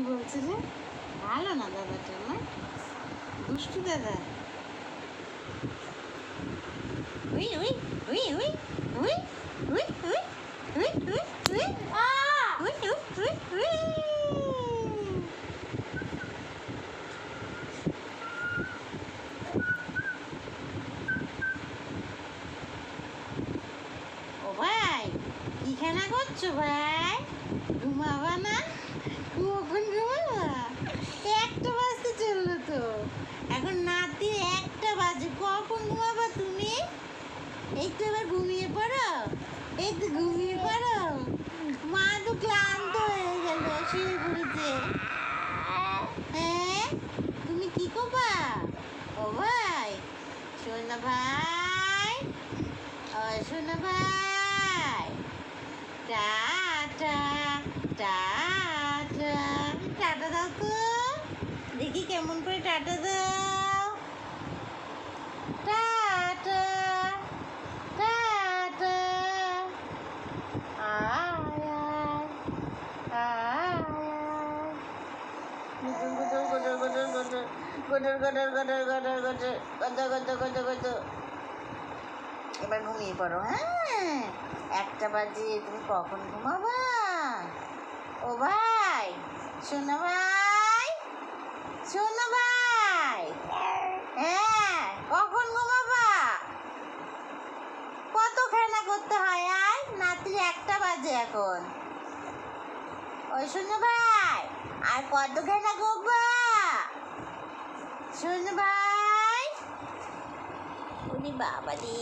কি বলছে রে ভালো না দাদাটা না দুষ্টু দাদা উই উই উই উই উই উই উই উই উই উই উই উই উই উই ভাই কি খেলা করছ ভাই ঘুমাবা না কখন ঘুমাবা একটা বাজতে চলল তো এখন নাতি একটা বাজে কখন ঘুমাবা তুমি এই তো এবার ঘুমিয়ে পড়ো? এই তো ঘুমিয়ে পড়ো? মা তো ক্লান্ত হয়ে গেল, শুয়ে পড়েছে। হ্যাঁ? তুমি কি করবা ও ভাই সোনা ভাই, ও সোনা ভাই। টাটা টাটা টাটা দাও তো। দেখি কেমন করে টাটা দাও। গটর গটর গটর গটর গটর গদ গদ গদ গদ এবার ঘুমিয়ে পড়ো হ্যাঁ? একটা বাজে, তুমি কখন ঘুমাবা? ও ভাই, শোনো ভাই শোনো ভাই। হ্যাঁ কখন ঘুমাবা? কত খেলা করতে হয় আর? নাতি একটা বাজে এখন। ওই শোনো ভাই, আর কত খেলা করবা শুনু ভাই উনি বাবা দি